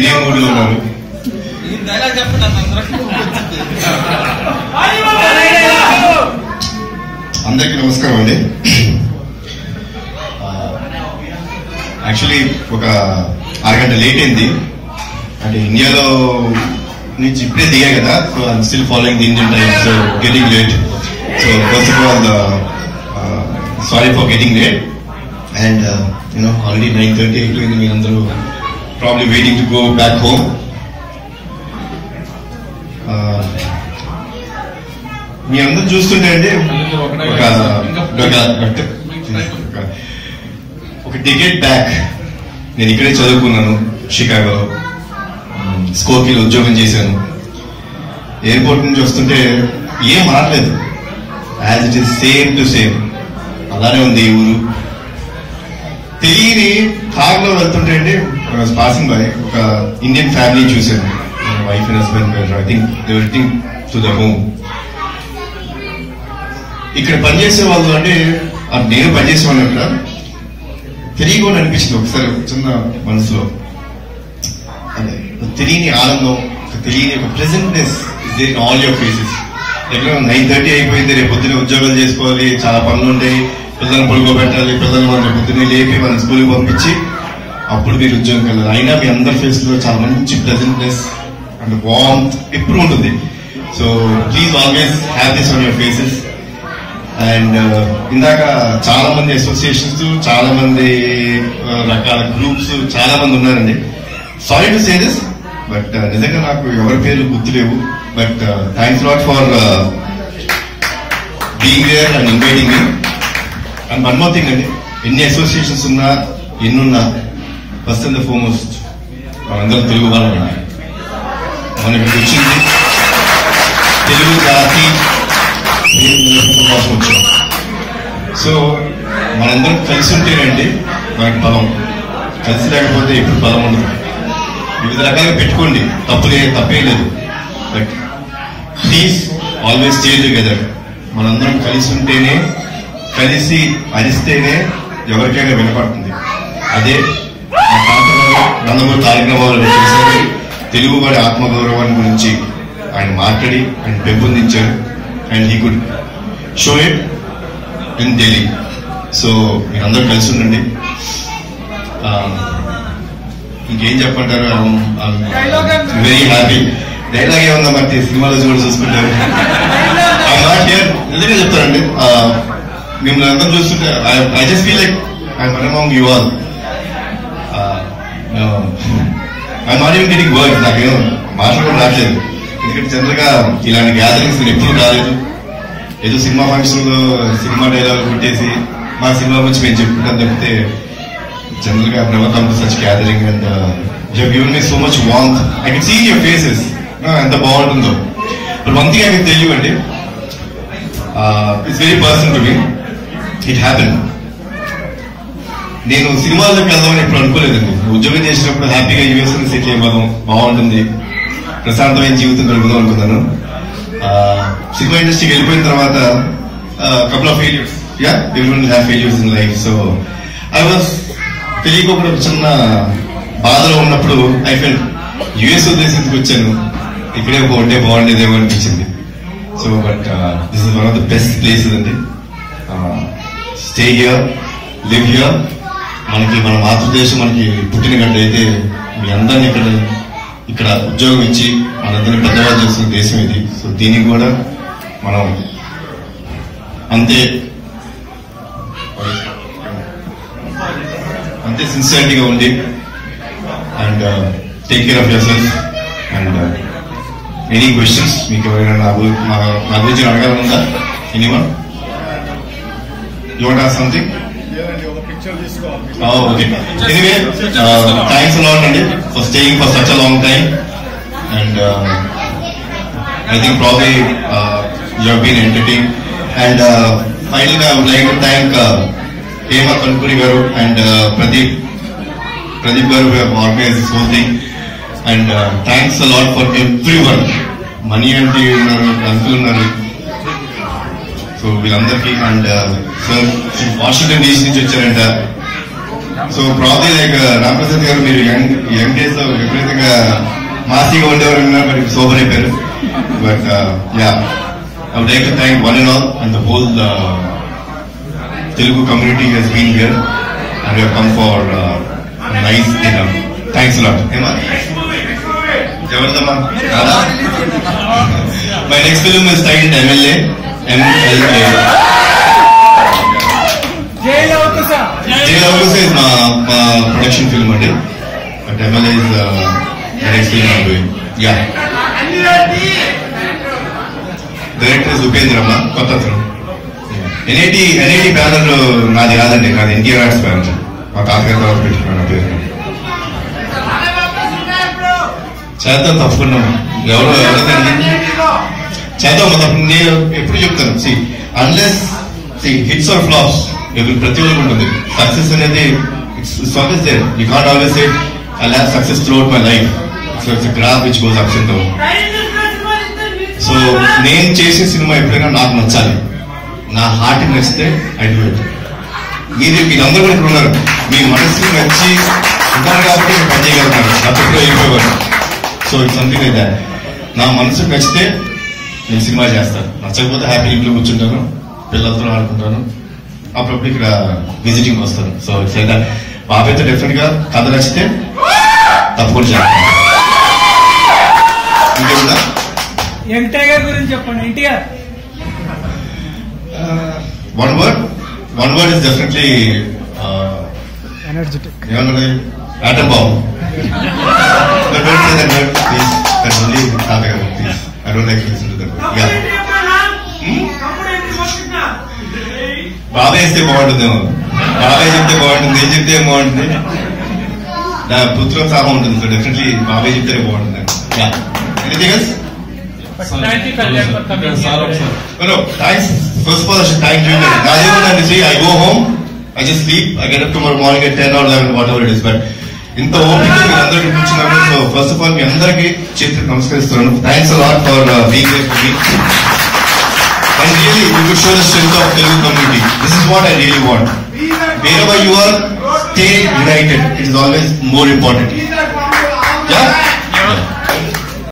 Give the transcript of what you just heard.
తినే మూడ్లో అందరికీ అందరికీ నమస్కారం అండి. యాక్చువల్లీ ఒక అరగంట లేట్ అయింది. అంటే ఇండియాలో నుంచి ఇప్పుడే దిగా కదా so I'm still following the Indian time so getting late so first of all sorry for getting late and you know already nine thirty అయిపోయింది మీరందరూ probably waiting to go back home uh, మీ అందరూ చూస్తుంటే అండి ఒక ఒక ఒక decade back నేను ఇక్కడే చదువుకున్నాను షికాగో స్కోర్కిలో ఉద్యోగం చేశాను. ఎయిర్పోర్ట్ నుంచి వస్తుంటే ఏం మారలేదు as it is same to same అలానే ఉంది ఈ ఊరు. తెలియని కార్లో వెళ్తుంటే అండి పాసింగ్ బై ఒక ఇండియన్ ఫ్యామిలీ చూశాను. Wife and husband I think think to the home ఇక్కడ పనిచేసే వాళ్ళు అంటే నేను పనిచేసేవాడిని అక్కడ. తెలియకుండా అనిపించింది ఒకసారి చిన్న మనసులో. అదే తెలియని ఆనందం తెలియని ఒక presentness is in all your faces ఎక్కడ నైన్ థర్టీ అయిపోయింది రేపు పొద్దున్న ఉద్యోగాలు చేసుకోవాలి చాలా పనులు ఉంటాయి పిల్లల్ని పడుకోబెట్టాలి పిల్లల్ని మనం పొద్దున్నే లేపి మనం స్కూల్కి పంపించి అప్పుడు మీరు ఉద్యోగం వెళ్ళాలి అయినా మీ అందరి ఫేస్లో చాలా మంచి ప్రెజెంట్నెస్ అండ్ వార్మ్త్ ఎప్పుడు ఉంటుంది. So please always have this on your faces and ఇందాక చాలా మంది అసోసియేషన్స్ చాలా మంది uh, రకాల గ్రూప్స్ చాలా మంది ఉన్నారండి sorry to say this but నిజంగా నాకు ఎవరి పేర్లు గుర్తులేవు. But thanks lot for being there and inviting and one more thing అండి ఎన్ని అసోసియేషన్స్ ఉన్నా ఎన్నున్నా ఫస్ట్ అండ్ ఫోర్మోస్ట్ మనందరం తెలుగు వాళ్ళండి మనకి వచ్చింది. తెలుగు జాతి కోసం వచ్చాం సో మనందరం కలిసి ఉంటేనండి మనకి బలం. కలిసి లేకపోతే ఎప్పుడు బలం ఉండదు. వివిధ రకాలుగా పెట్టుకోండి. తప్పులే తప్పే లేదు. But please always stay together మనందరం కలిసి ఉంటేనే కలిసి అరిస్తేనే ఎవరికైనా వినపడుతుంది. అదే నందమూరి గారు చేశారు తెలుగు వారి ఆత్మగౌరవాన్ని గురించి ఆయన మాట్లాడి ఆయన పెంపొందించారు and he could show it in Delhi so మీరందరూ కలిసి ఉండండి ఆ, ఇంకేం చెప్పంటారు వెరీ హ్యాపీ డైలాగ్ ఏమన్నా మరి? సినిమాలో చూడ చూసుకుంటారు. నిజంగా చెప్తానండి. ఆ, మిమ్మల్ని అందరం చూస్తుంటే I just feel like I among you all I not even getting word నాకేం మాటలు కూడా రావట్లేదు ఎందుకంటే జనరల్గా ఇలాంటి గ్యాదరింగ్స్ నేను ఎప్పుడూ రాలేదు. ఏదో సినిమా ఫంక్షన్లో సినిమా డైలాగ్ కొట్టేసి మా సినిమా గురించి మేము చెప్పుకుంటాం తప్పితే జనరల్గా never come to such gathering and you given me so much warmth I can see your faces ఎంత బాగుంటుందో. But one thing I can తెలియ యూ అండి it's very person to me it happen నేను సినిమాల్లోకి వెళ్దామని ఎప్పుడు అనుకోలేదండి ఉద్యోగం చేసినప్పుడు హ్యాపీగా యూఎస్ సెటిల్ అయిపోదాం బాగుంటుంది. ప్రశాంతమైన జీవితం గడుపుదాం అనుకున్నాను. సినిమా ఇండస్ట్రీకి వెళ్ళిపోయిన తర్వాత couple of failures yeah every have failures in life so I was తెలియకుండా చిన్న బాధలో ఉన్నప్పుడు ఐ ఫెల్ యుఎస్ ఉద్దేశించుకు వచ్చాను. ఇక్కడే ఉంటే బాగుండేదేమో అనిపించింది. So but this is one of the best places అండి. స్టే హియర్ లివ్ హియర్ మనకి మన మాతృదేశం మనకి పుట్టిన గడ్డ అయితే మీ అందరిని ఇక్కడ ఇక్కడ ఉద్యోగం ఇచ్చి మనందరినీ పెద్దవాళ్ళు చేసిన దేశం ఇది. సో దీనికి కూడా మనం అంతే అంతే సిన్సియారిటీగా ఉండి and take care of your and any questions మీకు ఎవరైనా నా గు- మా- నా గురించి అడగాలనుందా? Anyone you want something Oh, okay. Anyway, uh, thanks a lot, Andy, for staying for such a long time. And uh, I think probably uh, you have been entertained. And uh, finally, I would like to thank uh, Hema Kankuri Garu and uh, Pradeep. Pradeep Garu who have organized this whole thing. And uh, thanks a lot for everyone. Money అంటే ఉన్నారు uncle ఉన్నారు so వీళ్ళందరికీ and sir Washington DC నుంచి వచ్చారంట. So probably like Ramprasad గారు మీరు young young డేస్లో విపరీతంగా మాసీగా ఉండేవారు ఉన్నారు మరి సోబర్ అయిపోయారు. But yeah I would like to thank one and all and the whole Telugu community has been here and you come for nice dinner thanks lot ఏమా ఎవరిదమ్మా రాదా my next film is titled MLA MLA jail అవకాశ jail house is మా మా production film అండి. But MLA is next film I'm doing yeah director is Upendra అమ్మ కొత్త NIT NIT banner నాది కాదండి నాది ఎన్టీఆర్ ఆర్ట్స్ బ్యానర్ మా తాతగారి తర్వాత పెట్టుకున్నాను పేరు. చేద్దాం తప్పకుండా. ఎవరు ఎవరిదండి చేద్దాం నేను ఎప్పుడు చెప్తాను. See unless see hits or flops ప్రతి ఒక్కరికి ఉంటుంది. సక్సెస్ అనేది it's always there you can't always say I have success throughout my life so it's graph which goes ups and down so నేను చేసే సినిమా ఎప్పుడైనా నాకు నచ్చాలి. నా హార్ట్ నచ్చితే ఐ డూ ఇట్ మీరు మీరందరూ కూడా ఉన్నారు. మీ మనసు నచ్చి ఉంటారు కాబట్టి నేను పని చేయగలుగుతాను అప్పట్లో వెళ్ళిపోయేవారు so it's something like that నా మనసుకు నచ్చితే నేను సినిమా చేస్తాను. నచ్చకపోతే హ్యాపీ ఇంట్లో కూర్చుంటాను పిల్లలతో ఆడుకుంటాను. అప్పుడప్పుడు ఇక్కడ విజిటింగ్ వస్తాను. సో దాట్ బాబాయ్తో డెఫినెట్గా కథ నచ్చితే తప్పకుండా చేస్తాను. ఇంకేముందా? గురించి చెప్పండి NTR. One word one word is definitely energetic ఏమన్నది atom bomb say that I don't like to. Yeah. బాబాయ్ వేస్తే బాగుంటుందేమో బాబాయ్ చెప్తే బాగుంటుంది నేను చెప్తే ఏం బాగుంటుంది నా పుత్రోత్సాహం ఉంటుంది సో డెఫినెట్లీ బాబాయ్ చెప్తేనే బాగుంటుంది anything else No, no, thanks. First of all, I should thank you. Nadevan see, I go home, I just sleep, I get up tomorrow morning at 10 or 11, whatever it is. But ఇంత ఓపిక మీ అందరికి కూర్చున్నారు so first of all మీ అందరికి చేతికి నమస్కరిస్తున్నాను. Thanks a lot for being there for me and really you could show the strength of Telugu community this is what I really want wherever you are stay united it is always more important yeah